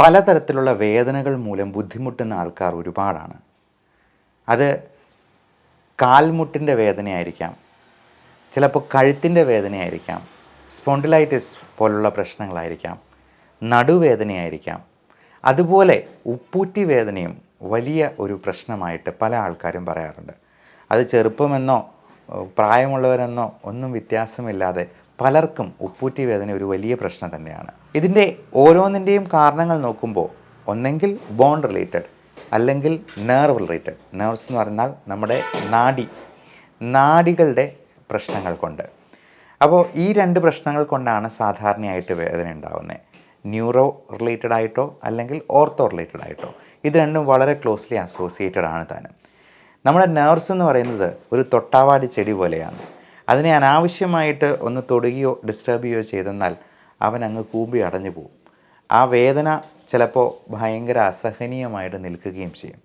പലതരത്തിലുള്ള വേദനകൾ മൂലം ബുദ്ധിമുട്ടുന്ന ആൾക്കാർ ഒരുപാടാണ്. അത് കാൽമുട്ടിന്റെ വേദനയായിരിക്കാം ചിലപ്പോൾ കഴുത്തിന്റെ വേദനയായിരിക്കാം സ്പോണ്ടിലൈറ്റിസ് പോലുള്ള പ്രശ്നങ്ങളായിരിക്കാം നടുവേദനയായിരിക്കാം. അതുപോലെ ഉപ്പൂറ്റി വേദനയും വലിയ ഒരു പ്രശ്നമായിട്ട് പല ആൾക്കാരും പറയാറുണ്ട്. അത് ചെറുപ്പമെന്നോ പ്രായമുള്ളവരെന്നോ ഒന്നും വ്യത്യാസമില്ലാതെ പലർക്കും ഉപ്പൂറ്റി വേദന ഒരു വലിയ പ്രശ്നം തന്നെയാണ്. ഇതിന്റെ ഓരോന്നിന്റെയും കാരണങ്ങൾ നോക്കുമ്പോൾ ഒന്നെങ്കിൽ ബോൺ റിലേറ്റഡ് അല്ലെങ്കിൽ നേർവ് റിലേറ്റഡ് നേർവ്സ് എന്ന് പറഞ്ഞാൽ നമ്മുടെ നാഡി നാഡികളുടെ പ്രശ്നങ്ങൾ കൊണ്ട്. അപ്പോൾ ഈ രണ്ട് പ്രശ്നങ്ങൾ കൊണ്ടാണ് സാധാരണയായിട്ട് വേദന ഉണ്ടാകുന്നത് ന്യൂറോ റിലേറ്റഡ് ആയിട്ടോ അല്ലെങ്കിൽ ഓർത്തോ റിലേറ്റഡ് ആയിട്ടോ. ഇത് രണ്ടും വളരെ ക്ലോസ്ലി അസോസിയേറ്റഡ് ആണ് താനും. നമ്മുടെ നേർവ്സ് എന്ന് പറയുന്നത് ഒരു തൊട്ടാവാടി ചെടി പോലെയാണ്. അതിനെ അനാവശ്യമായിട്ട് ഒന്ന് തൊടുകയോ ഡിസ്റ്റർബ് ചെയ്യുകയോ ചെയ്തെന്നാൽ അവൻ അങ്ങ് കൂമ്പി അടഞ്ഞു പോകും. ആ വേദന ചിലപ്പോൾ ഭയങ്കര അസഹനീയമായിട്ട് നിൽക്കുകയും ചെയ്യും.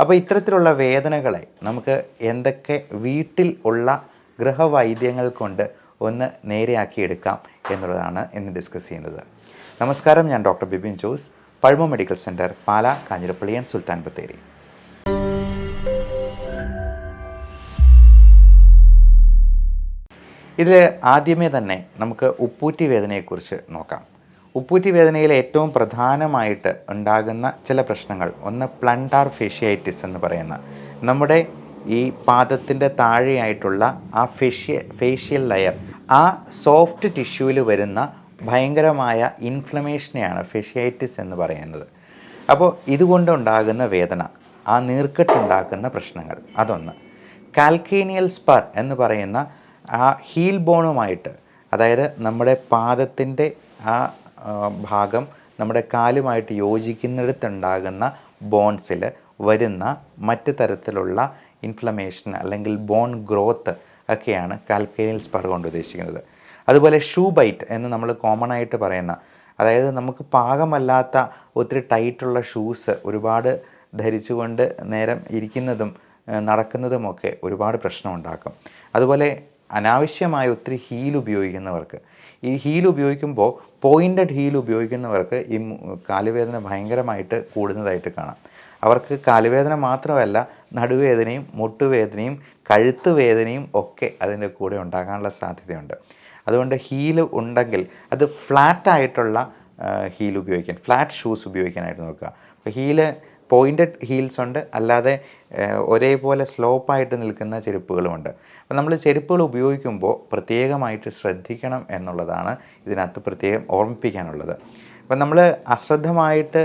അപ്പോൾ ഇത്തരത്തിലുള്ള വേദനകളെ നമുക്ക് എന്തൊക്കെ വീട്ടിൽ ഉള്ള ഗൃഹവൈദ്യങ്ങൾ കൊണ്ട് ഒന്ന് നേരെയാക്കിയെടുക്കാം എന്നുള്ളതാണ് ഇന്ന് ഡിസ്കസ് ചെയ്യുന്നത്. നമസ്കാരം ഞാൻ doctor Bibin Jose Pazhama medical centre Pala Kanjirappally and Sulthan Bathery. ഇതിൽ ആദ്യമേ തന്നെ നമുക്ക് ഉപ്പൂറ്റി വേദനയെക്കുറിച്ച് നോക്കാം. ഉപ്പൂറ്റി വേദനയിൽ ഏറ്റവും പ്രധാനമായിട്ട് ഉണ്ടാകുന്ന ചില പ്രശ്നങ്ങൾ ഒന്ന് പ്ലണ്ടാർ ഫേഷ്യായിറ്റിസ് എന്ന് പറയുന്ന. നമ്മുടെ ഈ പാദത്തിന്റെ താഴെയായിട്ടുള്ള ആ ഫേഷ്യ ഫേഷ്യൽ ലെയർ ആ സോഫ്റ്റ് ടിഷ്യൂവിൽ വരുന്ന ഭയങ്കരമായ ഇൻഫ്ലമേഷനെയാണ് ഫേഷ്യായിറ്റിസ് എന്ന് പറയുന്നത്. അപ്പോൾ ഇതുകൊണ്ടുണ്ടാകുന്ന വേദന ആ നീർക്കെട്ടുണ്ടാക്കുന്ന പ്രശ്നങ്ങൾ അതൊന്ന്. കാൽക്കേനിയൽ സ്പർ എന്ന് പറയുന്ന ആ ഹീൽ ബോണുമായിട്ട് അതായത് നമ്മുടെ പാദത്തിന്റെ ആ ഭാഗം നമ്മുടെ കാലുമായിട്ട് യോജിക്കുന്നിടത്തുണ്ടാകുന്ന ബോൺസിൽ വരുന്ന മറ്റ് തരത്തിലുള്ള ഇൻഫ്ലമേഷൻ അല്ലെങ്കിൽ ബോൺ ഗ്രോത്ത് ഒക്കെയാണ് കാൽക്കേനിയൽ സ്പർ കൊണ്ട് ഉദ്ദേശിക്കുന്നത്. അതുപോലെ ഷൂ ബൈറ്റ് എന്ന് നമ്മൾ കോമൺ ആയിട്ട് പറയുന്ന അതായത് നമുക്ക് പാകമല്ലാത്ത ഒത്തിരി ടൈറ്റുള്ള ഷൂസ് ഒരുപാട് ധരിച്ചുകൊണ്ട് നേരം ഇരിക്കുന്നതും നടക്കുന്നതുമൊക്കെ ഒരുപാട് പ്രശ്നമുണ്ടാക്കും. അതുപോലെ അനാവശ്യമായ ഒത്തിരി ഹീൽ ഉപയോഗിക്കുന്നവർക്ക്. ഈ ഹീൽ ഉപയോഗിക്കുമ്പോൾ പോയിന്റഡ് ഹീൽ ഉപയോഗിക്കുന്നവർക്ക് ഈ കാലുവേദന ഭയങ്കരമായിട്ട് കൂടുന്നതായിട്ട് കാണാം. അവർക്ക് കാലുവേദന മാത്രമല്ല നടുവേദനയും മുട്ടുവേദനയും കഴുത്ത് വേദനയും ഒക്കെ അതിന്റെ കൂടെ ഉണ്ടാകാനുള്ള സാധ്യതയുണ്ട്. അതുകൊണ്ട് ഹീൽ ഉണ്ടെങ്കിൽ അത് ഫ്ലാറ്റായിട്ടുള്ള ഹീൽ ഉപയോഗിക്കാൻ ഫ്ലാറ്റ് ഷൂസ് ഉപയോഗിക്കാനായിട്ട് നോക്കുക. അപ്പോൾ ഹീൽ പോയിന്റഡ് ഹീൽസ് ഉണ്ട്. അല്ലാതെ ഒരേപോലെ സ്ലോപ്പായിട്ട് നിൽക്കുന്ന ചെരുപ്പുകളുമുണ്ട്. അപ്പോൾ നമ്മൾ ചെരുപ്പുകൾ ഉപയോഗിക്കുമ്പോൾ പ്രത്യേകമായിട്ട് ശ്രദ്ധിക്കണം എന്നുള്ളതാണ് ഇതിനകത്ത് പ്രത്യേകം ഓർമ്മിപ്പിക്കാനുള്ളത്. അപ്പം നമ്മൾ അശ്രദ്ധമായിട്ട്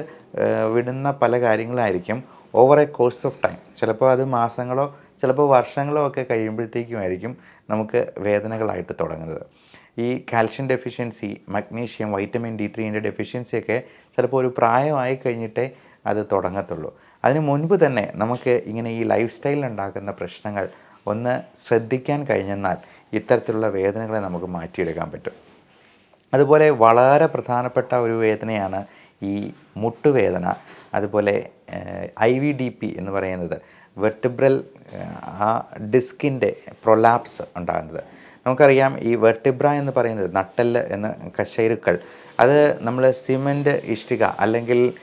വിടുന്ന പല കാര്യങ്ങളായിരിക്കും over a course of time ചിലപ്പോൾ അത് മാസങ്ങളോ ചിലപ്പോൾ വർഷങ്ങളോ ഒക്കെ കഴിയുമ്പോഴത്തേക്കുമായിരിക്കും നമുക്ക് വേദനകളായിട്ട് തുടങ്ങുന്നത്. ഈ calcium deficiency magnesium vitamin D ത്രീന്റെ ഡെഫിഷ്യൻസിയൊക്കെ ചിലപ്പോൾ ഒരു പ്രായമായി കഴിഞ്ഞിട്ടേ അത് തുടങ്ങത്തുള്ളൂ. അതിന് മുൻപ് തന്നെ നമുക്ക് ഇങ്ങനെ ഈ ലൈഫ് സ്റ്റൈലിൽ ഉണ്ടാക്കുന്ന പ്രശ്നങ്ങൾ ഒന്ന് ശ്രദ്ധിക്കാൻ കഴിഞ്ഞെന്നാൽ ഇത്തരത്തിലുള്ള വേദനകളെ നമുക്ക് മാറ്റിയെടുക്കാൻ പറ്റും. അതുപോലെ വളരെ പ്രധാനപ്പെട്ട ഒരു വേദനയാണ് ഈ മുട്ടുവേദന അതുപോലെ ഐ വി ഡി പി എന്ന് പറയുന്നത് വെർട്ടിബ്രൽ ആ ഡിസ്കിന്റെ പ്രൊലാപ്സ് ഉണ്ടാകുന്നത്. നമുക്കറിയാം ഈ വെർട്ടിബ്ര എന്ന് പറയുന്നത് നട്ടെല്ല് എന്ന കശേരുക്കൾ അത് നമ്മൾ സിമന്റ് ഇഷ്ടിക അല്ലെങ്കിൽ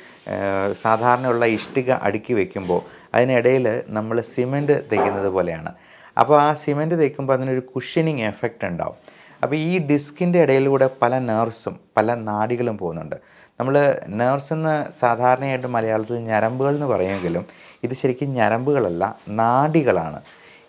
സാധാരണയുള്ള ഇഷ്ടിക അടുക്കി വയ്ക്കുമ്പോൾ അതിനിടയിൽ നമ്മൾ സിമന്റ് തേക്കുന്നത് പോലെയാണ്. അപ്പോൾ ആ സിമന്റ് തേക്കുമ്പോൾ അതിനൊരു കുഷനിങ് എഫക്റ്റ് ഉണ്ടാവും. അപ്പോൾ ഈ ഡിസ്കിന്റെ ഇടയിലൂടെ പല നേഴ്സും പല നാടികളും പോകുന്നുണ്ട്. നമ്മൾ നേഴ്സ് എന്ന് സാധാരണയായിട്ട് മലയാളത്തിൽ ഞരമ്പുകൾ എന്ന് പറയുമെങ്കിലും ഇത് ശരിക്കും ഞരമ്പുകളല്ല നാടികളാണ്.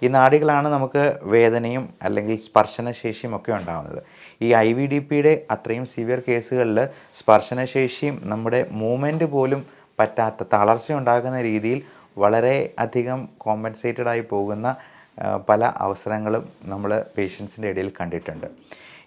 ഈ നാടികളാണ് നമുക്ക് വേദനയും അല്ലെങ്കിൽ സ്പർശനശേഷിയും ഒക്കെ ഉണ്ടാകുന്നത് ഈ ഐ വി ഡി പിയുടെ അത്രയും സിവിയർ കേസുകളിൽ സ്പർശനശേഷിയും നമ്മുടെ മൂവ്മെന്റ് പോലും പറ്റാത്ത തളർച്ച ഉണ്ടാകുന്ന രീതിയിൽ വളരെ അധികം കോമ്പൻസേറ്റഡ് ആയി പോകുന്ന പല അവസരങ്ങളും നമ്മൾ പേഷ്യൻസിന്റെ ഇടയിൽ കണ്ടിട്ടുണ്ട്.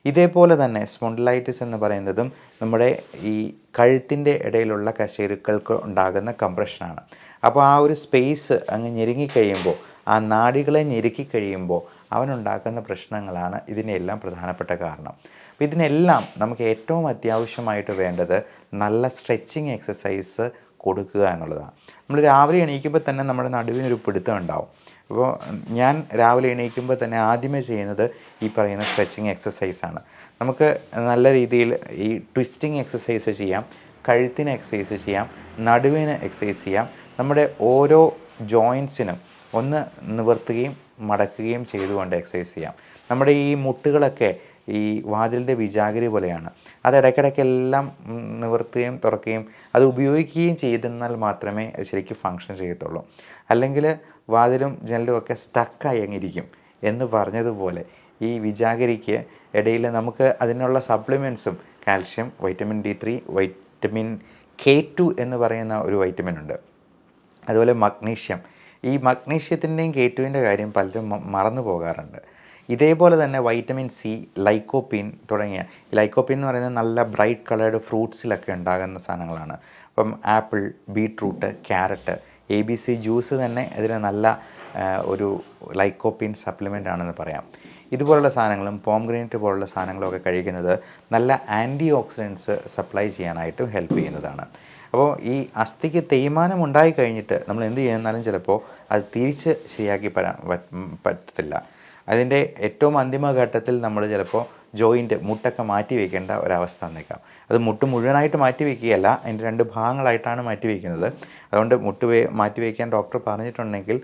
ഇതേപോലെ തന്നെ സ്പോണ്ടിലൈറ്റിസ് എന്ന് പറയുന്നതും നമ്മുടെ ഈ കഴുത്തിന്റെ ഇടയിലുള്ള കശേരുക്കൾക്ക് ഉണ്ടാകുന്ന കംപ്രഷനാണ് അപ്പോൾ ആ ഒരു സ്പേസ് അങ്ങ് ഞെരുങ്ങിക്കഴിയുമ്പോൾ ആ നാടികളെ ഞെരുക്കി കഴിയുമ്പോൾ അവനുണ്ടാക്കുന്ന പ്രശ്നങ്ങളാണ് ഇതിനെല്ലാം പ്രധാനപ്പെട്ട കാരണം. അപ്പോൾ ഇതിനെല്ലാം നമുക്ക് ഏറ്റവും അത്യാവശ്യമായിട്ട് വേണ്ടത് നല്ല സ്ട്രെച്ചിങ് എക്സസൈസ് കൊടുക്കുക എന്നുള്ളതാണ്. നമ്മൾ രാവിലെ എണീക്കുമ്പോൾ തന്നെ നമ്മുടെ നടുവിനൊരു പിടുത്തം ഉണ്ടാവും. അപ്പോൾ ഞാൻ രാവിലെ എണീക്കുമ്പോൾ തന്നെ ആദ്യമേ ചെയ്യുന്നത് ഈ പറയുന്ന സ്ട്രെച്ചിങ് എക്സസൈസാണ് നമുക്ക് നല്ല രീതിയിൽ ഈ ട്വിസ്റ്റിംഗ് എക്സസൈസ് ചെയ്യാം കഴുത്തിന് എക്സസൈസ് ചെയ്യാം നടുവിന് എക്സസൈസ് ചെയ്യാം. നമ്മുടെ ഓരോ ജോയിൻസിനും ഒന്ന് നിവർത്തുകയും മടക്കുകയും ചെയ്തുകൊണ്ട് എക്സസൈസ് ചെയ്യാം. നമ്മുടെ ഈ മുട്ടുകളൊക്കെ ഈ വാതിലിന്റെ വിജാഗരി പോലെയാണ്. അത് ഇടയ്ക്കിടയ്ക്കെല്ലാം നിവർത്തുകയും തുറക്കുകയും അത് ഉപയോഗിക്കുകയും ചെയ്തെന്നാൽ മാത്രമേ അത് ശരിക്കും ഫങ്ഷൻ ചെയ്യത്തുള്ളൂ. അല്ലെങ്കിൽ വാതിലും ജനലും ഒക്കെ സ്റ്റക്കായി അങ്ങിരിക്കും എന്ന് പറഞ്ഞതുപോലെ ഈ വിജാഗിരിക്ക് ഇടയിൽ നമുക്ക് അതിനുള്ള സപ്ലിമെൻസും calcium vitamin D three vitamin K two എന്ന് പറയുന്ന ഒരു വൈറ്റമിൻ ഉണ്ട്. അതുപോലെ മഗ്നീഷ്യം ഈ മഗ്നീഷ്യത്തിന്റെയും കേറ്റുവിന്റെ കാര്യം പലരും മറന്നു പോകാറുണ്ട്. ഇതേപോലെ തന്നെ വൈറ്റമിൻ സി ലൈക്കോപ്പിൻ തുടങ്ങിയ ലൈക്കോപ്പീൻ എന്ന് പറയുന്നത് നല്ല ബ്രൈറ്റ് കളേർഡ് ഫ്രൂട്ട്സിലൊക്കെ ഉണ്ടാകുന്ന സാധനങ്ങളാണ്. അപ്പം apple beetroot carrot A B C juice തന്നെ ഇതിന് നല്ല ഒരു ലൈക്കോപ്പിൻ സപ്ലിമെന്റ് ആണെന്ന് പറയാം. ഇതുപോലുള്ള സാധനങ്ങളും പോംഗ്രീനറ്റ് പോലുള്ള സാധനങ്ങളൊക്കെ കഴിക്കുന്നത് നല്ല ആന്റി ഓക്സിഡൻസ് സപ്ലൈ ചെയ്യാനായിട്ടും ഹെൽപ്പ് ചെയ്യുന്നതാണ്. അപ്പോൾ ഈ അസ്ഥിക്ക് തേയ്മാനം ഉണ്ടായി കഴിഞ്ഞിട്ട് നമ്മൾ എന്ത് ചെയ്യുന്നാലും ചിലപ്പോൾ അത് തിരിച്ച് ശരിയാക്കി പരാ പറ്റ്- പറ്റത്തില്ല. അതിന്റെ ഏറ്റവും അന്തിമഘട്ടത്തിൽ നമ്മൾ ചിലപ്പോൾ ജോയിന്റ് മുട്ടൊക്കെ മാറ്റി വയ്ക്കേണ്ട ഒരവസ്ഥ വന്നേക്കാം. അത് മുട്ട് മുഴുവനായിട്ട് മാറ്റി വയ്ക്കുകയല്ല അതിന്റെ രണ്ട് ഭാഗങ്ങളായിട്ടാണ് മാറ്റി വയ്ക്കുന്നത് അതുകൊണ്ട് മുട്ട് മാറ്റി വയ്ക്കാൻ ഡോക്ടർ പറഞ്ഞിട്ടുണ്ടെങ്കിൽ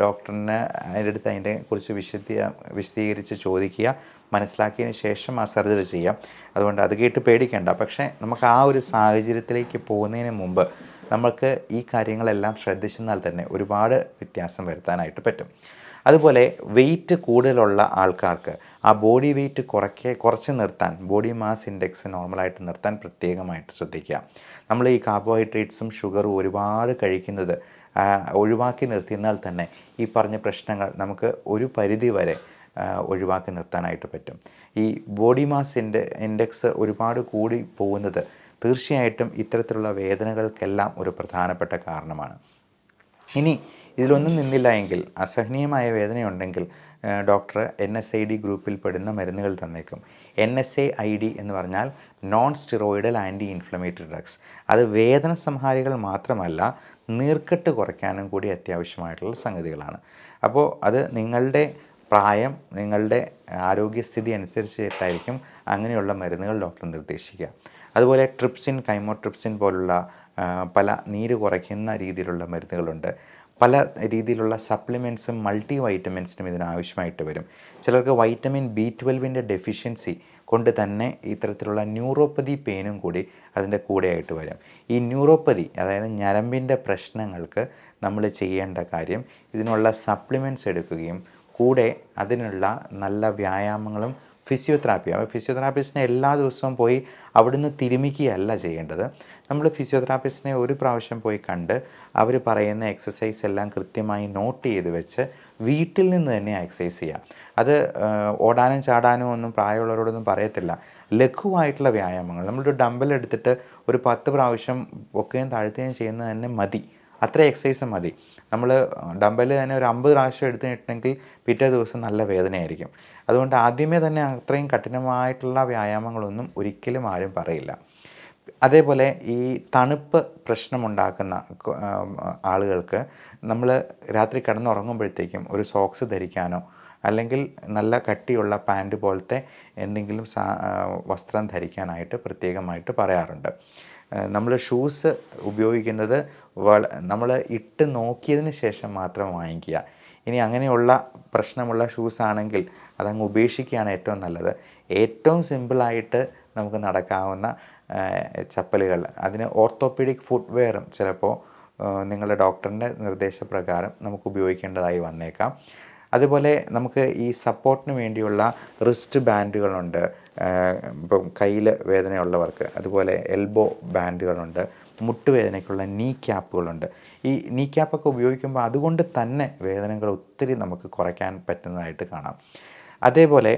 ഡോക്ടറിന് അതിന്റെ അടുത്ത് അതിനെ കുറിച്ച് വിശദീ വിശദീകരിച്ച് ചോദിക്കുക. മനസ്സിലാക്കിയതിന് ശേഷം ആ സർജറി ചെയ്യാം. അതുകൊണ്ട് അത് കേട്ട് പേടിക്കേണ്ട. പക്ഷേ നമുക്ക് ആ ഒരു സാഹചര്യത്തിലേക്ക് പോകുന്നതിന് മുമ്പ് നമുക്ക് ഈ കാര്യങ്ങളെല്ലാം ശ്രദ്ധിച്ചെന്നാൽ തന്നെ ഒരുപാട് വ്യത്യാസം വരുത്താനായിട്ട് പറ്റും. അതുപോലെ വെയിറ്റ് കൂടുതലുള്ള ആൾക്കാർക്ക് ആ ബോഡി വെയിറ്റ് കുറയ്ക്കെ കുറച്ച് നിർത്താൻ ബോഡി മാസ് ഇൻഡെക്സ് നോർമലായിട്ട് നിർത്താൻ പ്രത്യേകമായിട്ട് ശ്രദ്ധിക്കുക. നമ്മൾ ഈ കാർബോഹൈഡ്രേറ്റ്സും ഷുഗറും ഒരുപാട് കഴിക്കുന്നത് ഒഴിവാക്കി നിർത്തിയെന്നാൽ തന്നെ ഈ പറഞ്ഞ പ്രശ്നങ്ങൾ നമുക്ക് ഒരു പരിധി വരെ ഒഴിവാക്കി നിർത്താനായിട്ട് പറ്റും. ഈ ബോഡി മാസ് ഇൻഡെ ഇൻഡെക്സ് ഒരുപാട് കൂടി പോകുന്നത് തീർച്ചയായിട്ടും ഇത്തരത്തിലുള്ള വേദനകൾക്കെല്ലാം ഒരു പ്രധാനപ്പെട്ട കാരണമാണ്. ഇനി ഇതിലൊന്നും നിന്നില്ല എങ്കിൽ അസഹനീയമായ വേദനയുണ്ടെങ്കിൽ doctor N S I D ഗ്രൂപ്പിൽ പെടുന്ന മരുന്നുകൾ തന്നേക്കും. N S A I D എന്ന് പറഞ്ഞാൽ non steroidal anti inflammatory drugs അത് വേദന സംഹാരികൾ മാത്രമല്ല നീർക്കെട്ട് കുറയ്ക്കാനും കൂടി അത്യാവശ്യമായിട്ടുള്ള സംഗതികളാണ്. അപ്പോൾ അത് നിങ്ങളുടെ പ്രായം നിങ്ങളുടെ ആരോഗ്യസ്ഥിതി അനുസരിച്ചിട്ടായിരിക്കും അങ്ങനെയുള്ള മരുന്നുകൾ ഡോക്ടർ നിർദ്ദേശിക്കുക. അതുപോലെ ട്രിപ്സിൻ കൈമോട്രിപ്സിൻ പോലുള്ള പല നീര് കുറയ്ക്കുന്ന രീതിയിലുള്ള മരുന്നുകളുണ്ട്. പല രീതിയിലുള്ള സപ്ലിമെന്റ്സും മൾട്ടി വൈറ്റമിൻസിനും ഇതിന് ആവശ്യമായിട്ട് വരും. ചിലർക്ക് വൈറ്റമിൻ ബി ട്വൽവിന്റെ ഡെഫിഷ്യൻസി കൊണ്ട് തന്നെ ഇത്തരത്തിലുള്ള ന്യൂറോപ്പതി പെയിനും കൂടി അതിന്റെ കൂടെയായിട്ട് വരും. ഈ ന്യൂറോപ്പതി അതായത് ഞരമ്പിന്റെ പ്രശ്നങ്ങൾക്ക് നമ്മൾ ചെയ്യേണ്ട കാര്യം ഇതിനുള്ള സപ്ലിമെന്റ്സ് എടുക്കുകയും കൂടെ അതിനുള്ള നല്ല വ്യായാമങ്ങളും ഫിസിയോതെറാപ്പി ഫിസിയോതെറാപ്പിസ്റ്റിനെ എല്ലാ ദിവസവും പോയി അവിടുന്ന് തിരുമിക്കുകയല്ല ചെയ്യേണ്ടത്. നമ്മൾ ഫിസിയോതെറാപ്പിസ്റ്റിനെ ഒരു പ്രാവശ്യം പോയി കണ്ട് അവർ പറയുന്ന എക്സസൈസ് എല്ലാം കൃത്യമായി നോട്ട് ചെയ്ത് വെച്ച് വീട്ടിൽ നിന്ന് തന്നെ എക്സസൈസ് ചെയ്യാം. അത് ഓടാനും ചാടാനും ഒന്നും പ്രായമുള്ളവരോടൊന്നും പറയത്തില്ല. ലഘുവായിട്ടുള്ള വ്യായാമങ്ങൾ. നമ്മളൊരു ഡമ്പൽ എടുത്തിട്ട് ഒരു പത്ത് പ്രാവശ്യം പൊക്കുകയും താഴ്ത്തുകയും ചെയ്യുന്നത് തന്നെ മതി. അത്ര എക്സസൈസ് മതി. നമ്മൾ ഡമ്പൽ തന്നെ ഒരു അമ്പത് പ്രാവശ്യം എടുത്തിട്ടുണ്ടെങ്കിൽ പിറ്റേ ദിവസം നല്ല വേദനയായിരിക്കും. അതുകൊണ്ട് ആദ്യമേ തന്നെ അത്രയും കഠിനമായിട്ടുള്ള വ്യായാമങ്ങളൊന്നും ഒരിക്കലും ആരും പറയില്ല. അതേപോലെ ഈ തണുപ്പ് പ്രശ്നമുണ്ടാക്കുന്ന ആളുകൾക്ക് നമ്മൾ രാത്രി കിടന്നുറങ്ങുമ്പോഴത്തേക്കും ഒരു സോക്സ് ധരിക്കാനോ അല്ലെങ്കിൽ നല്ല കട്ടിയുള്ള പാന്റ് പോലത്തെ എന്തെങ്കിലും വസ്ത്രം ധരിക്കാനായിട്ട് പ്രത്യേകമായിട്ട് പറയാറുണ്ട്. നമ്മൾ ഷൂസ് ഉപയോഗിക്കുന്നത് നമ്മൾ ഇട്ട് നോക്കിയതിന് ശേഷം മാത്രം വാങ്ങിക്കുക. ഇനി അങ്ങനെയുള്ള പ്രശ്നമുള്ള ഷൂസ് ആണെങ്കിൽ അതങ്ങ് ഉപേക്ഷിക്കുകയാണ് ഏറ്റവും നല്ലത്. ഏറ്റവും സിമ്പിളായിട്ട് നമുക്ക് നടക്കാവുന്ന ചപ്പലുകൾ. അതിന് ഓർത്തോപീഡിക് ഫുട്വെയറും ചിലപ്പോൾ നിങ്ങളുടെ ഡോക്ടറിന്റെ നിർദ്ദേശപ്രകാരം നമുക്ക് ഉപയോഗിക്കേണ്ടതായി വന്നേക്കാം. അതുപോലെ നമുക്ക് ഈ സപ്പോർട്ടിന് വേണ്ടിയുള്ള റിസ്റ്റ് ബാൻഡുകളുണ്ട് ഇപ്പം കയ്യിൽ വേദനയുള്ളവർക്ക് അതുപോലെ എൽബോ ബാൻഡുകളുണ്ട് മുട്ടുവേദനയ്ക്കുള്ള നീ ക്യാപ്പുകളുണ്ട് ഈ നീ ക്യാപ്പൊക്കെ ഉപയോഗിക്കുമ്പോൾ അതുകൊണ്ട് തന്നെ വേദനകൾ ഒത്തിരി നമുക്ക് കുറയ്ക്കാൻ പറ്റുന്നതായിട്ട് കാണാം. അതേപോലെ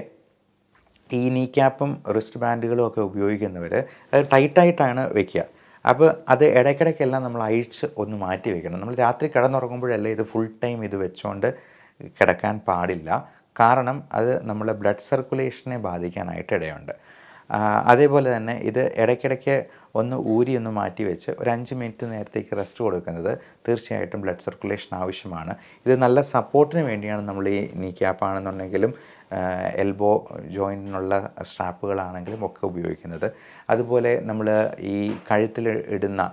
ഈ നീ ക്യാപ്പും റിസ്റ്റ് ബാൻഡുകളും ഒക്കെ ഉപയോഗിക്കുന്നവർ അത് ടൈറ്റായിട്ടാണ് വെക്കുക. അപ്പോൾ അത് ഇടയ്ക്കിടയ്ക്കെല്ലാം നമ്മൾ അഴിച്ച് ഒന്ന് മാറ്റി വെക്കണം. നമ്മൾ രാത്രി കിടന്നുറങ്ങുമ്പോഴല്ലേ ഇത് ഫുൾ ടൈം ഇത് വെച്ചുകൊണ്ട് കിടക്കാൻ പാടില്ല. കാരണം അത് നമ്മുടെ ബ്ലഡ് സർക്കുലേഷനെ ബാധിക്കാനായിട്ട് ഇടയുണ്ട്. അതേപോലെ തന്നെ ഇത് ഇടയ്ക്കിടയ്ക്ക് ഒന്ന് ഊരി ഒന്ന് മാറ്റി വെച്ച് ഒരു അഞ്ച് മിനിറ്റ് നേരത്തേക്ക് റെസ്റ്റ് കൊടുക്കുന്നത് തീർച്ചയായിട്ടും ബ്ലഡ് സർക്കുലേഷൻ ആവശ്യമാണ്. ഇത് നല്ല സപ്പോർട്ടിന് വേണ്ടിയാണ് നമ്മൾ ഈ നീ ക്യാപ്പ് ആണെന്നുണ്ടെങ്കിലും എൽബോ ജോയിന്റിനുള്ള സ്ട്രാപ്പുകളാണെങ്കിലും ഒക്കെ ഉപയോഗിക്കുന്നത്. അതുപോലെ നമ്മൾ ഈ കഴുത്തിൽ ഇടുന്ന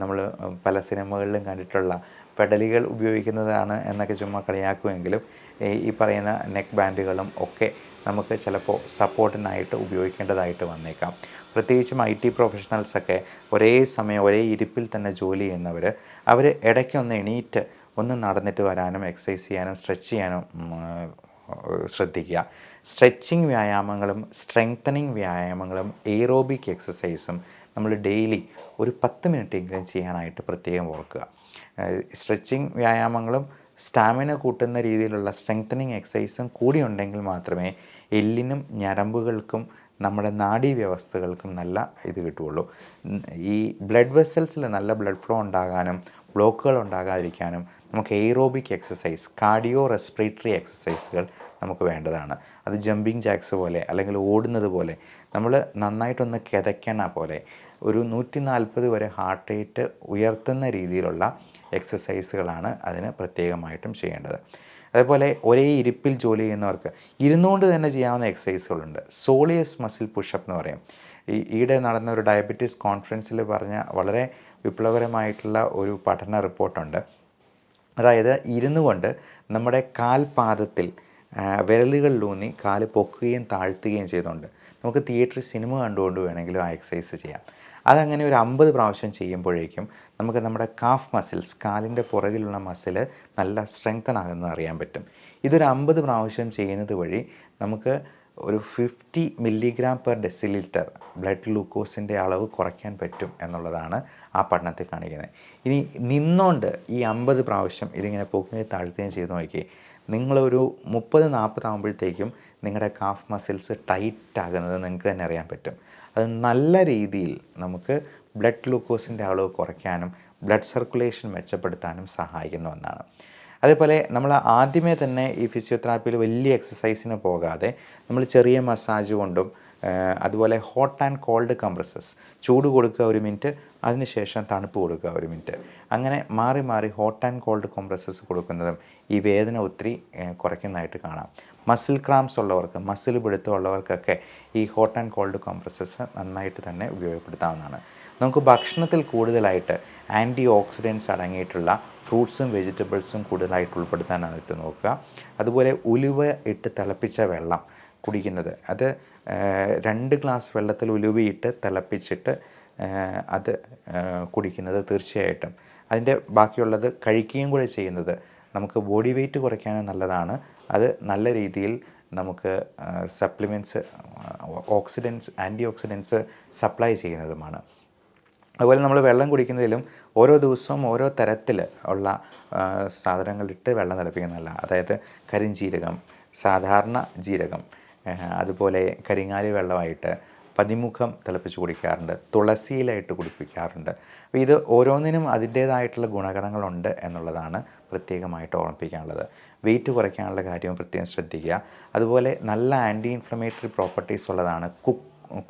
നമ്മൾ പല സിനിമകളിലും കണ്ടിട്ടുള്ള പെഡലുകൾ ഉപയോഗിക്കുന്നതാണ് എന്നൊക്കെ ചുമ്മാ കളിയാക്കുമെങ്കിലും ഈ- പറയുന്ന നെക്ക് ബാൻഡുകളും ഒക്കെ നമുക്ക് ചിലപ്പോൾ സപ്പോർട്ടിനായിട്ട് ഉപയോഗിക്കേണ്ടതായിട്ട് വന്നേക്കാം. പ്രത്യേകിച്ചും ഐ ടി പ്രൊഫഷണൽസൊക്കെ ഒരേ സമയം ഒരേ ഇരിപ്പിൽ തന്നെ ജോലി ചെയ്യുന്നവർ അവർ ഇടയ്ക്കൊന്ന് എണീറ്റ് ഒന്ന് നടന്നിട്ട് വരാനും എക്സസൈസ് ചെയ്യാനും സ്ട്രെച്ച് ചെയ്യാനും ശ്രദ്ധിക്കുക. സ്ട്രെച്ചിങ് വ്യായാമങ്ങളും സ്ട്രെങ്തനിങ് വ്യായാമങ്ങളും എയ്റോബിക് എക്സസൈസും നമ്മൾ ഡെയിലി ഒരു പത്ത് മിനിറ്റെങ്കിലും ചെയ്യാനായിട്ട് പ്രത്യേകം ഓർക്കുക. സ്ട്രെച്ചിങ് വ്യായാമങ്ങളും സ്റ്റാമിന കൂട്ടുന്ന രീതിയിലുള്ള സ്ട്രെങ്തനിങ് എക്സസൈസും കൂടി ഉണ്ടെങ്കിൽ മാത്രമേ എല്ലിനും ഞരമ്പുകൾക്കും നമ്മുടെ നാഡീവ്യവസ്ഥകൾക്കും നല്ല ഇത് കിട്ടുകയുള്ളൂ. ഈ ബ്ലഡ് വെസൽസിൽ നല്ല ബ്ലഡ് ഫ്ലോ ഉണ്ടാകാനും ബ്ലോക്കുകൾ ഉണ്ടാകാതിരിക്കാനും നമുക്ക് എയ്റോബിക് എക്സസൈസ് കാർഡിയോ റെസ്പിറേറ്ററി എക്സസൈസുകൾ നമുക്ക് വേണ്ടതാണ്. അത് ജമ്പിങ് ജാക്സ് പോലെ അല്ലെങ്കിൽ ഓടുന്നത് പോലെ നമ്മൾ നന്നായിട്ടൊന്ന് കിതയ്ക്കണ പോലെ ഒരു നൂറ്റി നാൽപ്പത് വരെ ഹാർട്ട് റേറ്റ് ഉയർത്തുന്ന രീതിയിലുള്ള എക്സസൈസുകളാണ് അതിന് പ്രത്യേകമായിട്ടും ചെയ്യേണ്ടത്. അതേപോലെ ഒരേ ഇരിപ്പിൽ ജോലി ചെയ്യുന്നവർക്ക് ഇരുന്നുകൊണ്ട് തന്നെ ചെയ്യാവുന്ന എക്സസൈസുകളുണ്ട് സോളിയസ് മസിൽ പുഷപ്പ് എന്ന് പറയും. ഈ ഈയിടെ നടന്ന ഒരു ഡയബറ്റീസ് കോൺഫറൻസിൽ പറഞ്ഞ വളരെ വിപ്ലവകരമായിട്ടുള്ള ഒരു പഠന റിപ്പോർട്ടുണ്ട്. അതായത് ഇരുന്നു കൊണ്ട് നമ്മുടെ കാൽപാദത്തിൽ വിരലുകളിലൂന്നി കാൽ പൊക്കുകയും താഴ്ത്തുകയും ചെയ്തുകൊണ്ട് നമുക്ക് തിയേറ്ററിൽ സിനിമ കണ്ടുകൊണ്ട് വേണമെങ്കിലും ആ എക്സസൈസ് ചെയ്യാം. അതങ്ങനെ ഒരു അമ്പത് പ്രാവശ്യം ചെയ്യുമ്പോഴേക്കും നമുക്ക് നമ്മുടെ കാഫ് മസിൽസ് കാലിന്റെ പുറകിലുള്ള മസിൽ നല്ല സ്ട്രെങ്തൻ ആകുന്നത് അറിയാൻ പറ്റും. ഇതൊരു അമ്പത് പ്രാവശ്യം ചെയ്യുന്നത് വഴി നമുക്ക് ഒരു fifty milligram per decilitre blood ഗ്ലൂക്കോസിന്റെ അളവ് കുറയ്ക്കാൻ പറ്റും എന്നുള്ളതാണ് ആ പഠനത്തിൽ കാണിക്കുന്നത്. ഇനി നിന്നുകൊണ്ട് ഈ അമ്പത് പ്രാവശ്യം ഇതിങ്ങനെ പൊക്കുകയും താഴ്ത്തുകയും ചെയ്ത് നോക്കി നിങ്ങളൊരു മുപ്പത് നാൽപ്പത് ആകുമ്പോഴത്തേക്കും നിങ്ങളുടെ കാഫ് മസിൽസ് ടൈറ്റ് ആകുന്നത് നിങ്ങൾക്ക് തന്നെ അറിയാൻ പറ്റും. അത് നല്ല രീതിയിൽ നമുക്ക് ബ്ലഡ് ഗ്ലൂക്കോസിന്റെ അളവ് കുറയ്ക്കാനും ബ്ലഡ് സർക്കുലേഷൻ മെച്ചപ്പെടുത്താനും സഹായിക്കുന്ന ഒന്നാണ് അതേപോലെ നമ്മൾ ആദ്യമേ തന്നെ ഈ ഫിസിയോതെറാപ്പിയിൽ വലിയ എക്സസൈസിന് പോകാതെ നമ്മൾ ചെറിയ മസാജ് കൊണ്ടും അതുപോലെ ഹോട്ട് ആൻഡ് കോൾഡ് കംപ്രസസ് ചൂട് കൊടുക്കുക ഒരു മിനിറ്റ് അതിനുശേഷം തണുപ്പ് കൊടുക്കുക ഒരു മിനിറ്റ് അങ്ങനെ മാറി മാറി ഹോട്ട് ആൻഡ് കോൾഡ് കംപ്രസസ് കൊടുക്കുന്നതും ഈ വേദന ഒത്തിരി കുറയ്ക്കുന്നതായിട്ട് കാണാം. മസിൽ ക്രാംസ് ഉള്ളവർക്ക് മസിൽ പിടുത്തമുള്ളവർക്കൊക്കെ ഈ ഹോട്ട് ആൻഡ് കോൾഡ് കോംപ്രസസ് നന്നായിട്ട് തന്നെ ഉപയോഗപ്പെടുത്താവുന്നതാണ്. നമുക്ക് ഭക്ഷണത്തിൽ കൂടുതലായിട്ട് ആന്റി ഓക്സിഡൻസ് അടങ്ങിയിട്ടുള്ള ഫ്രൂട്ട്സും വെജിറ്റബിൾസും കൂടുതലായിട്ട് ഉൾപ്പെടുത്താനായിട്ട് നോക്കുക. അതുപോലെ ഉലുവ ഇട്ട് തിളപ്പിച്ച വെള്ളം കുടിക്കുന്നത്. അത് രണ്ട് ഗ്ലാസ് വെള്ളത്തിൽ ഉലുവയിട്ട് തിളപ്പിച്ചിട്ട് അത് കുടിക്കുന്നത് തീർച്ചയായിട്ടും. അതിന്റെ ബാക്കിയുള്ളത് കഴിക്കുകയും കൂടെ ചെയ്യുന്നത് നമുക്ക് ബോഡി വെയിറ്റ് കുറയ്ക്കാൻ നല്ലതാണ്. അത് നല്ല രീതിയിൽ നമുക്ക് supplements oxidants antioxidants supply ചെയ്യുന്നതുമാണ്. അതുപോലെ നമ്മൾ വെള്ളം കുടിക്കുന്നതിലും ഓരോ ദിവസവും ഓരോ തരത്തിൽ ഉള്ള സാധനങ്ങളിട്ട് വെള്ളം തിളപ്പിക്കുന്നതല്ല. അതായത് കരിഞ്ജീരകം സാധാരണ ജീരകം അതുപോലെ കരിങ്ങാലി വെള്ളമായിട്ട് പതിമുഖം തിളപ്പിച്ച് കുടിക്കാറുണ്ട് തുളസിയിലായിട്ട് കുടിപ്പിക്കാറുണ്ട്. അപ്പോൾ ഇത് ഓരോന്നിനും അതിന്റേതായിട്ടുള്ള ഗുണഗണങ്ങളുണ്ട് എന്നുള്ളതാണ് പ്രത്യേകമായിട്ട് ഓർമ്മിപ്പിക്കാനുള്ളത്. വെയിറ്റ് കുറയ്ക്കാനുള്ള കാര്യവും പ്രത്യേകം ശ്രദ്ധിക്കുക. അതുപോലെ നല്ല ആന്റി ഇൻഫ്ലമേറ്ററി പ്രോപ്പർട്ടീസ് ഉള്ളതാണ്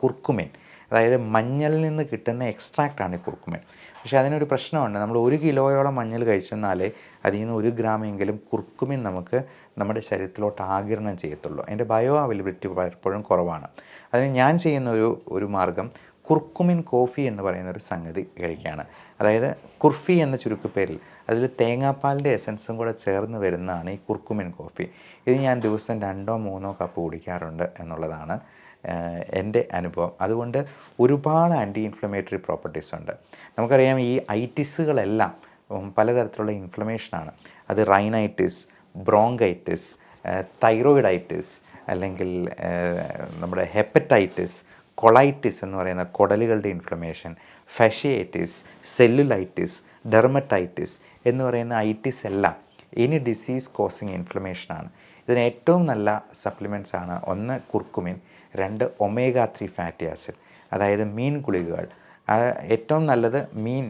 കുർക്കുമിൻ. അതായത് മഞ്ഞളിൽ നിന്ന് കിട്ടുന്ന എക്സ്ട്രാക്റ്റാണ് ഈ കുർക്കുമിൻ പക്ഷേ അതിനൊരു പ്രശ്നമുണ്ട്. നമ്മൾ ഒരു കിലോയോളം മഞ്ഞൾ കഴിച്ചെന്നാലേ അതിൽ നിന്ന് ഒരു ഗ്രാമെങ്കിലും കുർക്കുമിൻ നമുക്ക് നമ്മുടെ ശരീരത്തിലോട്ട് ആകിരണം ചെയ്യത്തുള്ളൂ. അതിന്റെ ബയോ അവൈലബിലിറ്റി പലപ്പോഴും കുറവാണ്. അതിന് ഞാൻ ചെയ്യുന്ന ഒരു ഒരു മാർഗം കുർക്കുമിൻ കോഫി എന്ന് പറയുന്ന ഒരു സംഗതി കഴിക്കുകയാണ് അതായത് കുർഫി എന്ന ചുരുക്കുപേരിൽ അതിൽ തേങ്ങാപ്പാലിന്റെ എസൻസും കൂടെ ചേർന്ന് വരുന്നതാണ് ഈ കുർക്കുമിൻ കോഫി. ഇത് ഞാൻ ദിവസം രണ്ടോ മൂന്നോ കപ്പ് കുടിക്കാറുണ്ട് എന്നുള്ളതാണ്. എന്റെ അനുഭവം. അതുകൊണ്ട് ഒരുപാട് ആന്റി ഇൻഫ്ലമേറ്ററി പ്രോപ്പർട്ടീസ് ഉണ്ട്. നമുക്കറിയാം ഈ ഐറ്റിസുകളെല്ലാം പലതരത്തിലുള്ള ഇൻഫ്ലമേഷനാണ് അത് റൈനൈറ്റിസ് ബ്രോങ്കൈറ്റിസ് തൈറോയിഡൈറ്റിസ് അല്ലെങ്കിൽ നമ്മുടെ ഹെപ്പറ്റൈറ്റിസ് കൊളൈറ്റിസ് എന്ന് പറയുന്ന കുടലുകളുടെ ഇൻഫ്ലമേഷൻ ഫെഷിയൈറ്റിസ് സെല്ലുലൈറ്റിസ് ഡെർമറ്റൈറ്റിസ് എന്ന് പറയുന്ന ഐറ്റിസ് എല്ലാം ഇനി ഡിസീസ് കോസിങ് ഇൻഫ്ലമേഷനാണ് ഇതിന് ഏറ്റവും നല്ല സപ്ലിമെന്റ്സ് ആണ് ഒന്ന് കുർക്കുമിൻ. രണ്ട് ഒമേഗ ത്രീ ഫാറ്റി ആസിഡ് അതായത് മീൻ ഗുളികകൾ ഏറ്റവും നല്ലത് മീൻ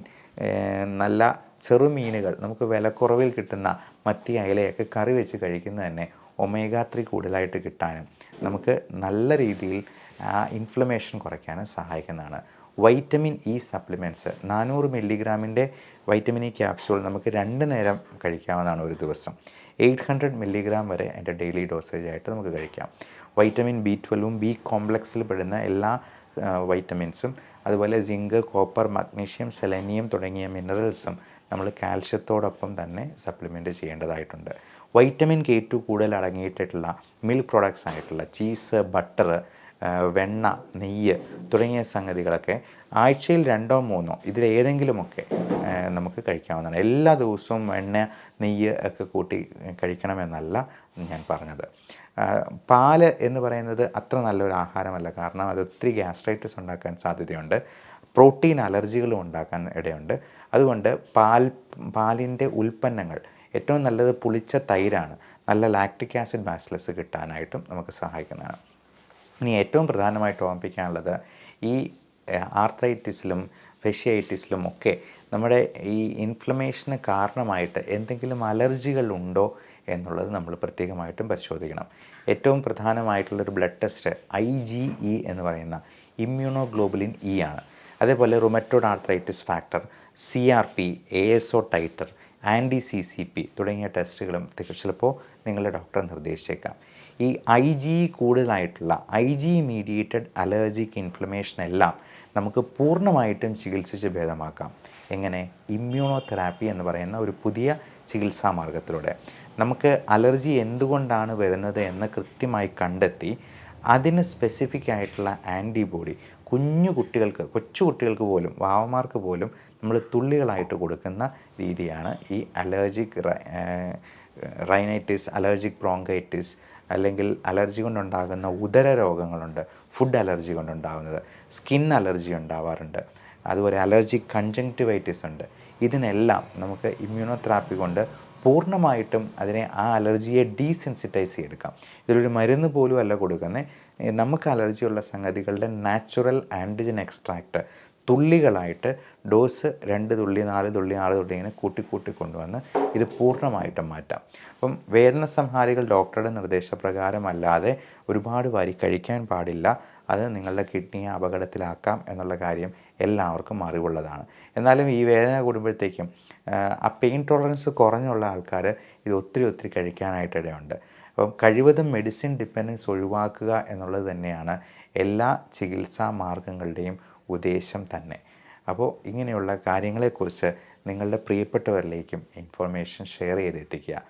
നല്ല ചെറുമീനുകൾ നമുക്ക് വിലക്കുറവിൽ കിട്ടുന്ന മത്തി അയലയൊക്കെ കറി വെച്ച് കഴിക്കുന്ന തന്നെ ഒമേഗ ത്രീ കൂടുതലായിട്ട് കിട്ടാനും നമുക്ക് നല്ല രീതിയിൽ ആ ഇൻഫ്ലമേഷൻ കുറയ്ക്കാനും സഹായിക്കുന്നതാണ്. വൈറ്റമിൻ ഇ സപ്ലിമെന്റ്സ് നാനൂറ് മില്ലിഗ്രാമിന്റെ വൈറ്റമിൻ ഇ ക്യാപ്സ്യൂൾ നമുക്ക് രണ്ട് നേരം കഴിക്കാവുന്നതാണ് ഒരു ദിവസം. എയ്റ്റ് ഹൺഡ്രഡ് മില്ലിഗ്രാം വരെ എന്റെ ഡെയിലി ഡോസേജ് ആയിട്ട് നമുക്ക് കഴിക്കാം. വൈറ്റമിൻ ബി ട്വൽവും ബി കോംപ്ലക്സിൽ പെടുന്ന എല്ലാ വൈറ്റമിൻസും അതുപോലെ സിങ്ക് കോപ്പർ മഗ്നീഷ്യം സെലനിയം തുടങ്ങിയ മിനറൽസും നമ്മൾ കാൽഷ്യത്തോടൊപ്പം തന്നെ സപ്ലിമെന്റ് ചെയ്യേണ്ടതായിട്ടുണ്ട്. വൈറ്റമിൻ കെ ടു കൂടുതൽ അടങ്ങിയിട്ടുള്ള മിൽക്ക് പ്രോഡക്ട്സ് ആയിട്ടുള്ള ചീസ് ബട്ടർ വെണ്ണ നെയ്യ് തുടങ്ങിയ സംഗതികളൊക്കെ ആഴ്ചയിൽ രണ്ടോ മൂന്നോ ഇതിലേതെങ്കിലുമൊക്കെ നമുക്ക് കഴിക്കാവുന്നതാണ്. എല്ലാ ദിവസവും എണ്ണ നെയ്യ് ഒക്കെ കൂട്ടി കഴിക്കണമെന്നല്ല ഞാൻ പറഞ്ഞത്. പാൽ എന്ന് പറയുന്നത് അത്ര നല്ലൊരു ആഹാരമല്ല. കാരണം അത് ഒത്തിരി ഗ്യാസ്ട്രൈറ്റിസ് ഉണ്ടാക്കാൻ സാധ്യതയുണ്ട്. പ്രോട്ടീൻ അലർജികളും ഉണ്ടാക്കാൻ ഇടയുണ്ട്. അതുകൊണ്ട് പാൽ പാലിന്റെ ഉൽപ്പന്നങ്ങൾ ഏറ്റവും നല്ലത് പുളിച്ച തൈരാണ്. നല്ല ലാക്ടിക് ആസിഡ് ബാസിലസ് കിട്ടാനായിട്ടും നമുക്ക് സഹായിക്കുന്നതാണ്. ഇനി ഏറ്റവും പ്രധാനമായിട്ട് ഓർമ്മിപ്പിക്കാനുള്ളത് ഈ ആർത്രൈറ്റിസിലും ഫെഷ്യൈറ്റിസിലും ഒക്കെ നമ്മുടെ ഈ ഇൻഫ്ലമേഷന് കാരണമായിട്ട് എന്തെങ്കിലും അലർജികൾ ഉണ്ടോ എന്നുള്ളത് നമ്മൾ പ്രത്യേകമായിട്ടും പരിശോധിക്കണം. ഏറ്റവും പ്രധാനമായിട്ടുള്ളൊരു blood test I G E എന്ന് പറയുന്ന ഇമ്മ്യൂണോഗ്ലോബുലിൻ ഇ ആണ്. അതേപോലെ rheumatoid arthritis factor C R P A S O titre anti C C P തുടങ്ങിയ ടെസ്റ്റുകളും ചിലപ്പോൾ നിങ്ങളുടെ ഡോക്ടർ നിർദ്ദേശിച്ചേക്കാം. ഈ ഐ ജി കൂടുതലായിട്ടുള്ള I G mediated allergic inflammation എല്ലാം നമുക്ക് പൂർണമായിട്ടും ചികിത്സിച്ച് ഭേദമാക്കാം. എങ്ങനെ? ഇമ്മ്യൂണോ തെറാപ്പി എന്ന് പറയുന്ന ഒരു പുതിയ ചികിത്സാ മാർഗത്തിലൂടെ. നമുക്ക് അലർജി എന്തുകൊണ്ടാണ് വരുന്നത് എന്ന് കൃത്യമായി കണ്ടെത്തി അതിന് സ്പെസിഫിക് ആയിട്ടുള്ള ആന്റിബോഡി കുഞ്ഞു കുട്ടികൾക്ക് കൊച്ചു കുട്ടികൾക്ക് പോലും വാവമാർക്ക് പോലും നമ്മൾ തുള്ളികളായിട്ട് കൊടുക്കുന്ന രീതിയാണ് ഈ അലർജിക് റൈനൈറ്റിസ് അലർജിക് ബ്രോങ്കൈറ്റിസ് അല്ലെങ്കിൽ അലർജി കൊണ്ടുണ്ടാകുന്ന ഉദര രോഗങ്ങളുണ്ട് ഫുഡ് അലർജി കൊണ്ടുണ്ടാകുന്നത് സ്കിൻ അലർജി ഉണ്ടാവാറുണ്ട് അതുപോലെ അലർജിക് കൺജങ്ക്റ്റിവൈറ്റിസ് ഉണ്ട്. ഇതിനെല്ലാം നമുക്ക് ഇമ്മ്യൂണോതെറാപ്പി കൊണ്ട് പൂർണമായിട്ടും അതിനെ ആ അലർജിയെ ഡീസെൻസിറ്റൈസ് ചെയ്തെടുക്കാം. ഇതിലൊരു മരുന്ന് പോലും അല്ല കൊടുക്കുന്നത് നമുക്ക് അലർജിയുള്ള സംഗതികളുടെ നാച്ചുറൽ ആന്റിജൻ എക്സ്ട്രാക്റ്റ് തുള്ളികളായിട്ട് ഡോസ് രണ്ട് തുള്ളി നാല് തുള്ളി ആറ് തുള്ളി ഇങ്ങനെ കൂട്ടി കൂട്ടി കൊണ്ടുവന്ന് ഇത് പൂർണമായിട്ടും മാറ്റാം. അപ്പം വേദന സംഹാരികൾ ഡോക്ടറുടെ നിർദ്ദേശപ്രകാരമല്ലാതെ ഒരുപാട് വാരി കഴിക്കാൻ പാടില്ല. അത് നിങ്ങളുടെ കിഡ്നിയെ അപകടത്തിലാക്കാം എന്നുള്ള കാര്യം എല്ലാവർക്കും അറിവുള്ളതാണ്. എന്നാലും ഈ വേദന കൂടുമ്പോഴത്തേക്കും ആ പെയിൻ ടോളറൻസ് കുറഞ്ഞുള്ള ആൾക്കാർ ഇത് ഒത്തിരി ഒത്തിരി കഴിക്കാനായിട്ട് ഇടയുണ്ട്. അപ്പം കഴിവതും മെഡിസിൻ ഡിപ്പെൻഡൻസ് ഒഴിവാക്കുക എന്നുള്ളത് തന്നെയാണ് എല്ലാ ചികിത്സാ മാർഗങ്ങളുടെയും ഉദ്ദേശം തന്നെ. അപ്പോൾ ഇങ്ങനെയുള്ള കാര്യങ്ങളെക്കുറിച്ച് നിങ്ങളുടെ പ്രിയപ്പെട്ടവരിലേക്കും information share ചെയ്തെത്തിക്കുക.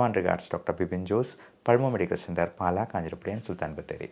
And regards doctor Bipin Jose Pazhama medical centre Pala Kanjirappally Sulthan Bathery